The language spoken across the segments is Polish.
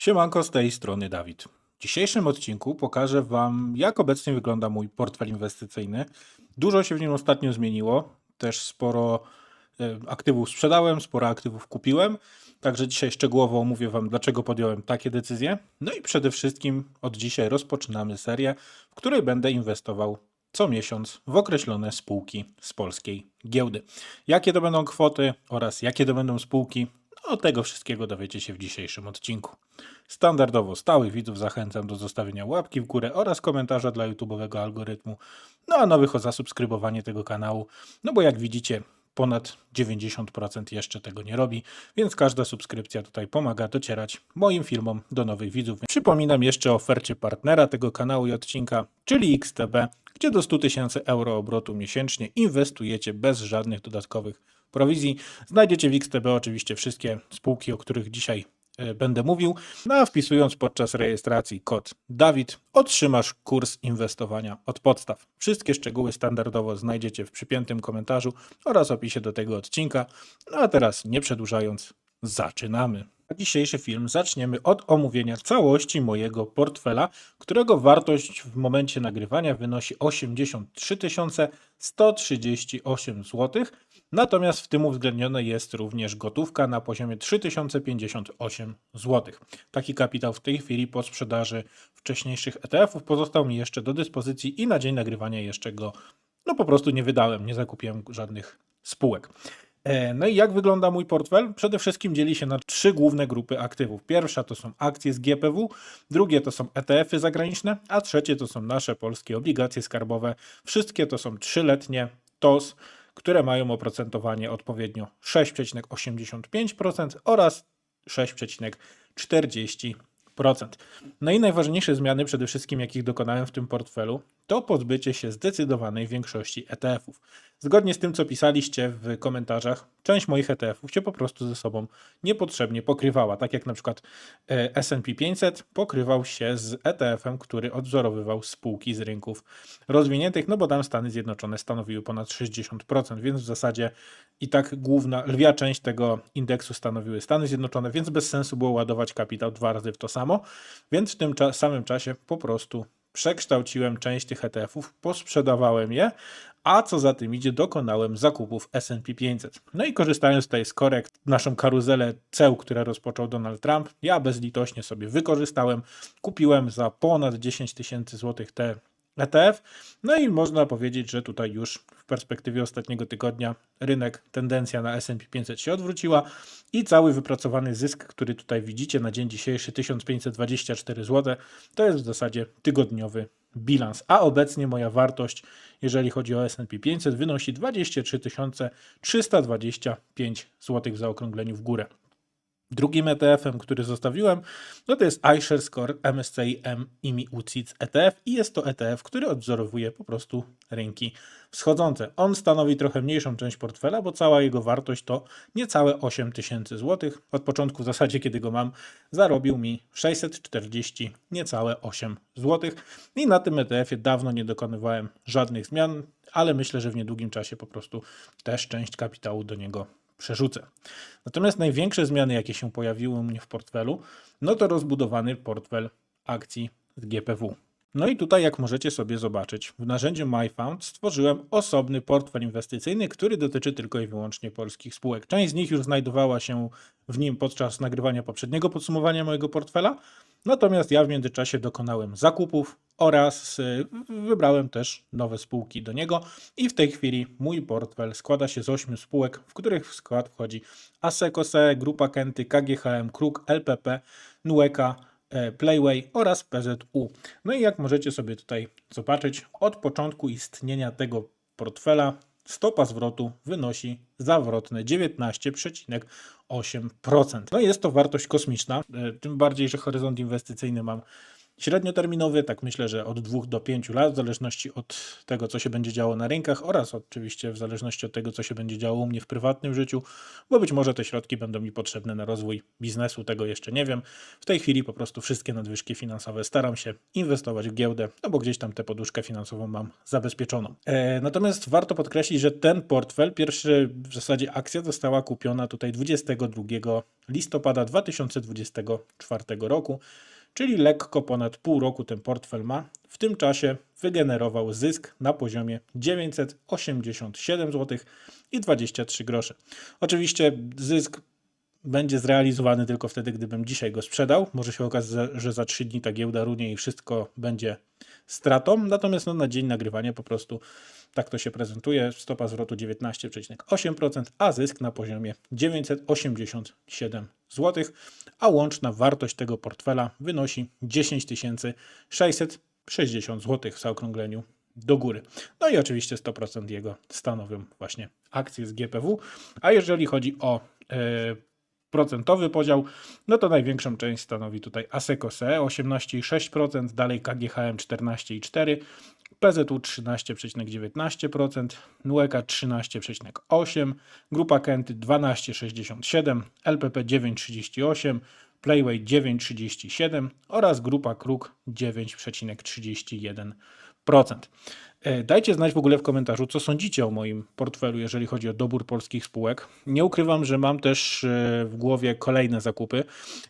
Siemanko, z tej strony Dawid. W dzisiejszym odcinku pokażę Wam, jak obecnie wygląda mój portfel inwestycyjny. Dużo się w nim ostatnio zmieniło, też sporo e, aktywów sprzedałem, sporo aktywów kupiłem, także dzisiaj szczegółowo omówię Wam, dlaczego podjąłem takie decyzje. No i przede wszystkim od dzisiaj rozpoczynamy serię, w której będę inwestował co miesiąc w określone spółki z polskiej giełdy. Jakie to będą kwoty oraz jakie to będą spółki, no, tego wszystkiego dowiecie się w dzisiejszym odcinku. Standardowo stałych widzów zachęcam do zostawienia łapki w górę oraz komentarza dla YouTube'owego algorytmu, no a nowych o zasubskrybowanie tego kanału, no bo jak widzicie, ponad 90% jeszcze tego nie robi, więc każda subskrypcja tutaj pomaga docierać moim filmom do nowych widzów. Przypominam jeszcze o ofercie partnera tego kanału i odcinka, czyli XTB, gdzie do 100 tysięcy euro obrotu miesięcznie inwestujecie bez żadnych dodatkowych prowizji. Znajdziecie w XTB oczywiście wszystkie spółki, o których dzisiaj będę mówił. No a wpisując podczas rejestracji kod Dawid, otrzymasz kurs inwestowania od podstaw. Wszystkie szczegóły standardowo znajdziecie w przypiętym komentarzu oraz opisie do tego odcinka. No a teraz, nie przedłużając, zaczynamy. Dzisiejszy film zaczniemy od omówienia całości mojego portfela, którego wartość w momencie nagrywania wynosi 83 138 zł. Natomiast w tym uwzględnione jest również gotówka na poziomie 3058 zł. Taki kapitał w tej chwili po sprzedaży wcześniejszych ETF-ów pozostał mi jeszcze do dyspozycji i na dzień nagrywania jeszcze go no po prostu nie wydałem, nie zakupiłem żadnych spółek. E, No i jak wygląda mój portfel? Przede wszystkim dzieli się na trzy główne grupy aktywów. Pierwsza to są akcje z GPW, drugie to są ETF-y zagraniczne, a trzecie to są nasze polskie obligacje skarbowe. Wszystkie to są trzyletnie TOS, które mają oprocentowanie odpowiednio 6,85% oraz 6,40%. No i najważniejsze zmiany, przede wszystkim jakich dokonałem w tym portfelu, to pozbycie się zdecydowanej większości ETF-ów. Zgodnie z tym, co pisaliście w komentarzach, część moich ETF-ów się po prostu ze sobą niepotrzebnie pokrywała. Tak jak na przykład e, S&P 500 pokrywał się z ETF-em, który odwzorowywał spółki z rynków rozwiniętych, no bo tam Stany Zjednoczone stanowiły ponad 60%, więc w zasadzie i tak główna, lwia część tego indeksu stanowiły Stany Zjednoczone, więc bez sensu było ładować kapitał dwa razy w to samo, więc w tym samym czasie po prostu przekształciłem część tych ETF-ów, posprzedawałem je, a co za tym idzie, dokonałem zakupów S&P 500. No i korzystając tutaj z korekt, naszą karuzelę ceł, które rozpoczął Donald Trump, ja bezlitośnie sobie wykorzystałem, kupiłem za ponad 10 tysięcy złotych te ETF. No i można powiedzieć, że tutaj już w perspektywie ostatniego tygodnia rynek, tendencja na S&P 500 się odwróciła i cały wypracowany zysk, który tutaj widzicie na dzień dzisiejszy 1524 zł, to jest w zasadzie tygodniowy bilans, a obecnie moja wartość, jeżeli chodzi o S&P 500, wynosi 23 325 zł w zaokrągleniu w górę. Drugim ETF-em, który zostawiłem, no to jest iShares Score MSCI M IMI UCITS ETF i jest to ETF, który odwzorowuje po prostu rynki wschodzące. On stanowi trochę mniejszą część portfela, bo cała jego wartość to niecałe 8 tysięcy złotych. Od początku w zasadzie, kiedy go mam, zarobił mi 640, niecałe 8 złotych i na tym ETF-ie dawno nie dokonywałem żadnych zmian, ale myślę, że w niedługim czasie po prostu też część kapitału do niego przerzucę. Natomiast największe zmiany, jakie się pojawiły u mnie w portfelu, no to rozbudowany portfel akcji z GPW. No i tutaj, jak możecie sobie zobaczyć, w narzędziu MyFound stworzyłem osobny portfel inwestycyjny, który dotyczy tylko i wyłącznie polskich spółek. Część z nich już znajdowała się w nim podczas nagrywania poprzedniego podsumowania mojego portfela, natomiast ja w międzyczasie dokonałem zakupów oraz y, wybrałem też nowe spółki do niego i w tej chwili mój portfel składa się z 8 spółek, w których w skład wchodzi Asecose, Grupa Kenty, KGHM, Kruk, LPP, Nueka, Playway oraz PZU. No i jak możecie sobie tutaj zobaczyć, od początku istnienia tego portfela stopa zwrotu wynosi zawrotne 19,8%. No jest to wartość kosmiczna, e, tym bardziej, że horyzont inwestycyjny mam średnioterminowy, tak myślę, że od 2 do 5 lat, w zależności od tego, co się będzie działo na rynkach oraz oczywiście w zależności od tego, co się będzie działo u mnie w prywatnym życiu, bo być może te środki będą mi potrzebne na rozwój biznesu, tego jeszcze nie wiem. W tej chwili po prostu wszystkie nadwyżki finansowe staram się inwestować w giełdę, no bo gdzieś tam tę poduszkę finansową mam zabezpieczoną. E, natomiast warto podkreślić, że ten portfel, pierwszy w zasadzie akcja została kupiona tutaj 22 listopada 2024 roku, czyli lekko ponad pół roku ten portfel ma. W tym czasie wygenerował zysk na poziomie 987 zł i 23 grosze. Oczywiście zysk będzie zrealizowany tylko wtedy, gdybym dzisiaj go sprzedał. Może się okazać, że za 3 dni ta giełda runie i wszystko będzie stratą. Natomiast no, na dzień nagrywania po prostu tak to się prezentuje. Stopa zwrotu 19,8%, a zysk na poziomie 987 zł, a łączna wartość tego portfela wynosi 10 660 zł w zaokrągleniu do góry. No i oczywiście 100% jego stanowią właśnie akcje z GPW. A jeżeli chodzi o e, procentowy podział, no to największą część stanowi tutaj Asecose 18,6%, dalej KGHM 14,4%, PZU 13,19%, Nueka 13,8%, Grupa Kenty 12,67%, LPP 9,38%, Playway 9,37% oraz Grupa Kruk 9,31%. E, Dajcie znać w ogóle w komentarzu, co sądzicie o moim portfelu, jeżeli chodzi o dobór polskich spółek. Nie ukrywam, że mam też e, w głowie kolejne zakupy.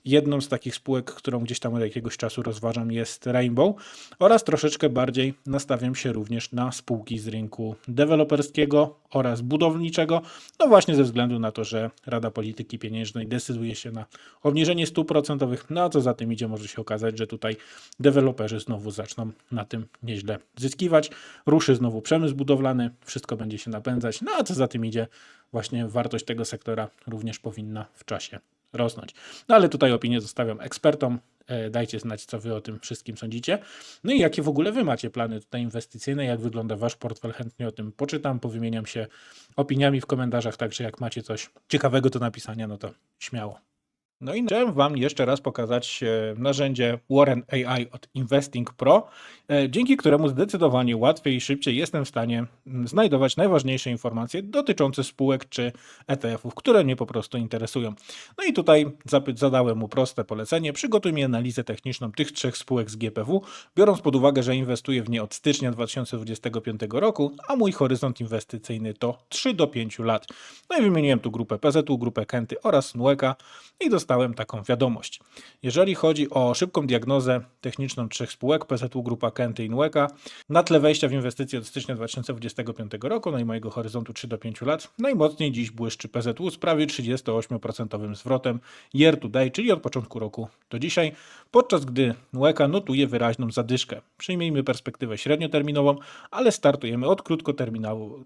Jedną z takich spółek, którą gdzieś tam od jakiegoś czasu rozważam, jest Rainbow oraz troszeczkę bardziej nastawiam się również na spółki z rynku deweloperskiego oraz budowniczego. No właśnie ze względu na to, że Rada Polityki Pieniężnej decyduje się na obniżenie stóp procentowych, no a co za tym idzie, może się okazać, że tutaj deweloperzy znowu zaczną na tym nieźle zyskiwać ruszy znowu przemysł budowlany, wszystko będzie się napędzać, no a co za tym idzie, właśnie wartość tego sektora również powinna w czasie rosnąć. No ale tutaj opinię zostawiam ekspertom. E, Dajcie znać, co wy o tym wszystkim sądzicie. No i jakie w ogóle wy macie plany tutaj inwestycyjne, jak wygląda wasz portfel, chętnie o tym poczytam, powymieniam się opiniami w komentarzach, także jak macie coś ciekawego do napisania, no to śmiało. No i chciałem Wam jeszcze raz pokazać e, narzędzie Warren AI od Investing Pro, e, dzięki któremu zdecydowanie łatwiej i szybciej jestem w stanie mm, znajdować najważniejsze informacje dotyczące spółek czy ETF-ów, które mnie po prostu interesują. No i tutaj zadałem mu proste polecenie: przygotuj mi analizę techniczną tych trzech spółek z GPW, biorąc pod uwagę, że inwestuję w nie od stycznia 2025 roku, a mój horyzont inwestycyjny to 3 do 5 lat. No i wymieniłem tu grupę PZU, grupę Kenty oraz Nueka i dostałem taką wiadomość. Jeżeli chodzi o szybką diagnozę techniczną trzech spółek, PZU, Grupa Kenty i Nueka, na tle wejścia w inwestycje od stycznia 2025 roku, no i mojego horyzontu 3 do 5 lat, najmocniej dziś błyszczy PZU z prawie 38% zwrotem year to day, czyli od początku roku do dzisiaj, podczas gdy Nueka notuje wyraźną zadyszkę. Przyjmijmy perspektywę średnioterminową, ale startujemy od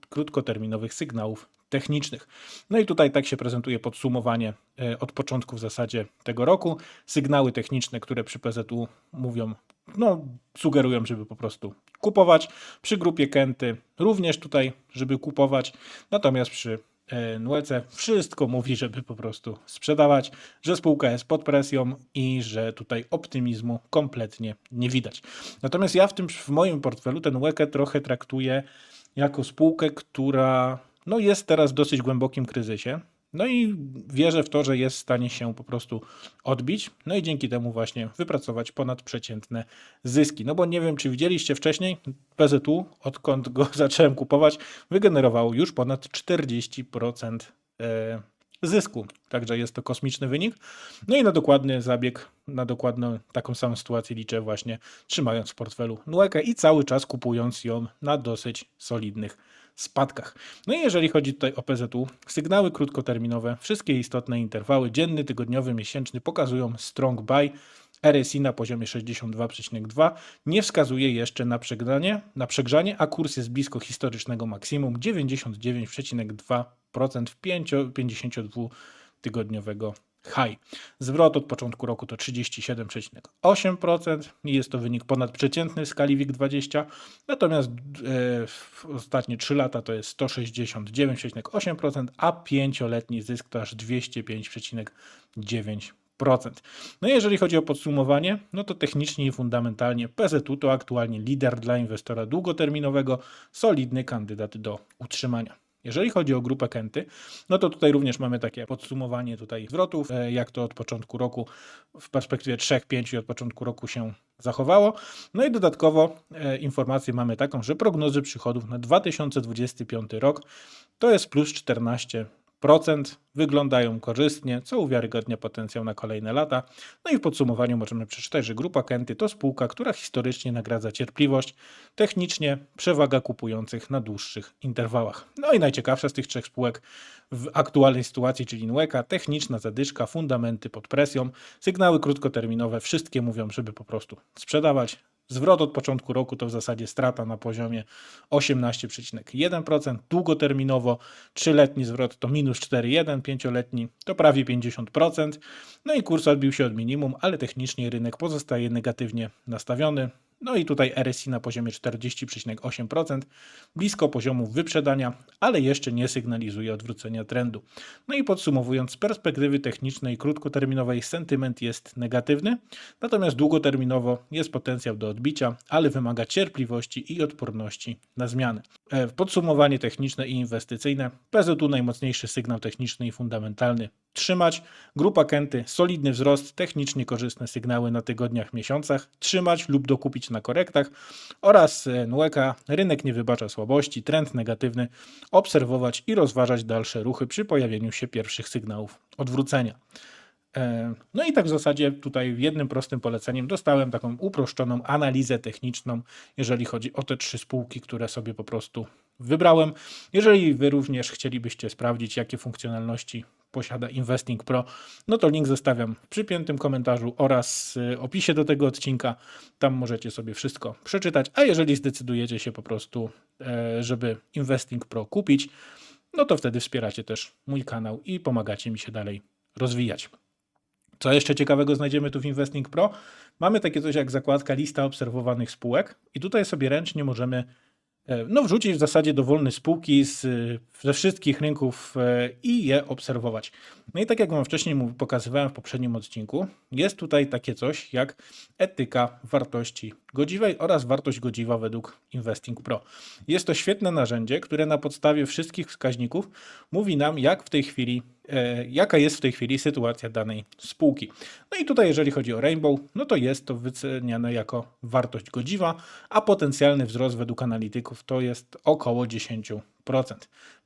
krótkoterminowych sygnałów technicznych. No i tutaj tak się prezentuje podsumowanie e, od początku w zasadzie tego roku. Sygnały techniczne, które przy PZU mówią, no sugerują, żeby po prostu kupować. Przy grupie Kenty również tutaj, żeby kupować. Natomiast przy e, Nuece wszystko mówi, żeby po prostu sprzedawać, że spółka jest pod presją i że tutaj optymizmu kompletnie nie widać. Natomiast ja w tym w moim portfelu ten Nuekę trochę traktuję jako spółkę, która no jest teraz w dosyć głębokim kryzysie. No i wierzę w to, że jest w stanie się po prostu odbić, no i dzięki temu właśnie wypracować ponadprzeciętne zyski. No bo nie wiem, czy widzieliście wcześniej, PZU, odkąd go zacząłem kupować, wygenerowało już ponad 40% e, zysku. Także jest to kosmiczny wynik. No i na dokładny zabieg, na dokładną taką samą sytuację liczę właśnie trzymając w portfelu Nuekę i cały czas kupując ją na dosyć solidnych spadkach. No i jeżeli chodzi tutaj o PZU, sygnały krótkoterminowe, wszystkie istotne interwały, dzienny, tygodniowy, miesięczny pokazują strong buy. RSI na poziomie 62,2 nie wskazuje jeszcze na przegrzanie, na przegrzanie, a kurs jest blisko historycznego maksimum 99,2% w 52-tygodniowego high. Zwrot od początku roku to 37,8% i jest to wynik ponadprzeciętny w skali WIG20, natomiast e, ostatnie 3 lata to jest 169,8%, a pięcioletni zysk to aż 205,9%. No jeżeli chodzi o podsumowanie, no to technicznie i fundamentalnie PZU to aktualnie lider dla inwestora długoterminowego, solidny kandydat do utrzymania. Jeżeli chodzi o grupę Kenty, no to tutaj również mamy takie podsumowanie tutaj zwrotów, e, jak to od początku roku w perspektywie 3-5 od początku roku się zachowało. No i dodatkowo e, informację mamy taką, że prognozy przychodów na 2025 rok to jest plus 14 wyglądają korzystnie, co uwiarygodnia potencjał na kolejne lata. No i w podsumowaniu możemy przeczytać, że grupa Kenty to spółka, która historycznie nagradza cierpliwość, technicznie przewaga kupujących na dłuższych interwałach. No i najciekawsza z tych trzech spółek w aktualnej sytuacji, czyli Nueka, techniczna zadyszka, fundamenty pod presją, sygnały krótkoterminowe, wszystkie mówią, żeby po prostu sprzedawać, Zwrot od początku roku to w zasadzie strata na poziomie 18,1%. Długoterminowo trzyletni zwrot to minus 4,1%, pięcioletni to prawie 50%. No i kurs odbił się od minimum, ale technicznie rynek pozostaje negatywnie nastawiony. No i tutaj RSI na poziomie 40,8%, blisko poziomu wyprzedania, ale jeszcze nie sygnalizuje odwrócenia trendu. No i podsumowując, z perspektywy technicznej krótkoterminowej sentyment jest negatywny, natomiast długoterminowo jest potencjał do odbicia, ale wymaga cierpliwości i odporności na zmiany. E, Podsumowanie techniczne i inwestycyjne. PZU najmocniejszy sygnał techniczny i fundamentalny trzymać. Grupa Kenty, solidny wzrost, technicznie korzystne sygnały na tygodniach, miesiącach, trzymać lub dokupić na korektach oraz e, Nueka, rynek nie wybacza słabości, trend negatywny, obserwować i rozważać dalsze ruchy przy pojawieniu się pierwszych sygnałów odwrócenia. E, No i tak w zasadzie tutaj jednym prostym poleceniem dostałem taką uproszczoną analizę techniczną, jeżeli chodzi o te trzy spółki, które sobie po prostu wybrałem. Jeżeli Wy również chcielibyście sprawdzić, jakie funkcjonalności posiada Investing Pro, no to link zostawiam w przypiętym komentarzu oraz y, opisie do tego odcinka. Tam możecie sobie wszystko przeczytać, a jeżeli zdecydujecie się po prostu, e, żeby Investing Pro kupić, no to wtedy wspieracie też mój kanał i pomagacie mi się dalej rozwijać. Co jeszcze ciekawego znajdziemy tu w Investing Pro? Mamy takie coś jak zakładka lista obserwowanych spółek i tutaj sobie ręcznie możemy no, wrzucić w zasadzie dowolne spółki z, ze wszystkich rynków e, i je obserwować. No i tak jak Wam wcześniej pokazywałem w poprzednim odcinku, jest tutaj takie coś jak etyka wartości godziwej oraz wartość godziwa według Investing Pro. Jest to świetne narzędzie, które na podstawie wszystkich wskaźników mówi nam, jak w tej chwili, e, jaka jest w tej chwili sytuacja danej spółki. No i tutaj, jeżeli chodzi o Rainbow, no to jest to wyceniane jako wartość godziwa, a potencjalny wzrost według analityków to jest około 10%.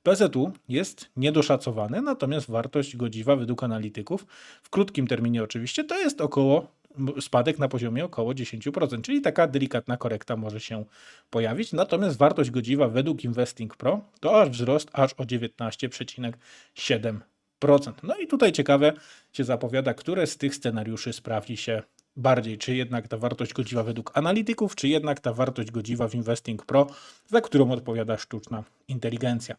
PZU jest niedoszacowany, natomiast wartość godziwa według analityków w krótkim terminie oczywiście to jest około spadek na poziomie około 10%, czyli taka delikatna korekta może się pojawić. Natomiast wartość godziwa według Investing Pro to aż wzrost aż o 19,7%. No i tutaj ciekawe się zapowiada, które z tych scenariuszy sprawdzi się bardziej, czy jednak ta wartość godziwa według analityków, czy jednak ta wartość godziwa w Investing Pro, za którą odpowiada sztuczna inteligencja.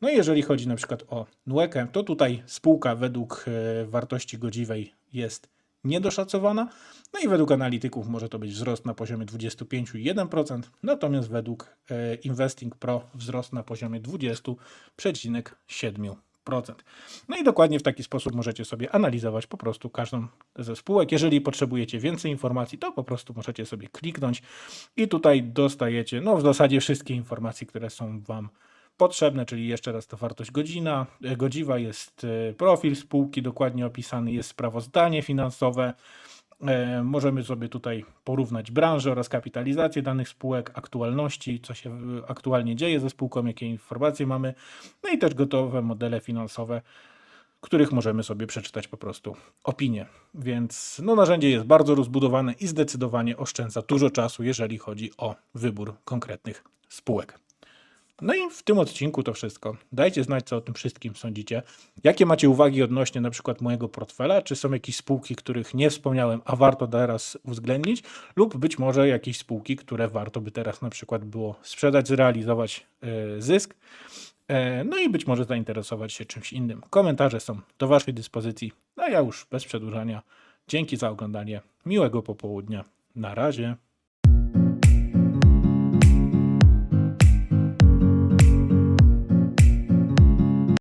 No i jeżeli chodzi na przykład o Nuekę, to tutaj spółka według e, wartości godziwej jest niedoszacowana, no i według analityków może to być wzrost na poziomie 25,1%, natomiast według e, Investing Pro wzrost na poziomie 20,7%. No i dokładnie w taki sposób możecie sobie analizować po prostu każdą ze spółek. Jeżeli potrzebujecie więcej informacji, to po prostu możecie sobie kliknąć i tutaj dostajecie no w zasadzie wszystkie informacje, które są Wam potrzebne, czyli jeszcze raz to wartość godzina, e, godziwa, jest e, profil spółki dokładnie opisany, jest sprawozdanie finansowe. E, Możemy sobie tutaj porównać branżę oraz kapitalizację danych spółek, aktualności, co się aktualnie dzieje ze spółką, jakie informacje mamy, no i też gotowe modele finansowe, których możemy sobie przeczytać po prostu opinię. Więc no, narzędzie jest bardzo rozbudowane i zdecydowanie oszczędza dużo czasu, jeżeli chodzi o wybór konkretnych spółek. No i w tym odcinku to wszystko. Dajcie znać, co o tym wszystkim sądzicie. Jakie macie uwagi odnośnie na przykład mojego portfela? Czy są jakieś spółki, których nie wspomniałem, a warto teraz uwzględnić? Lub być może jakieś spółki, które warto by teraz na przykład było sprzedać, zrealizować e, zysk? E, No i być może zainteresować się czymś innym. Komentarze są do Waszej dyspozycji. A ja już bez przedłużania. Dzięki za oglądanie. Miłego popołudnia. Na razie.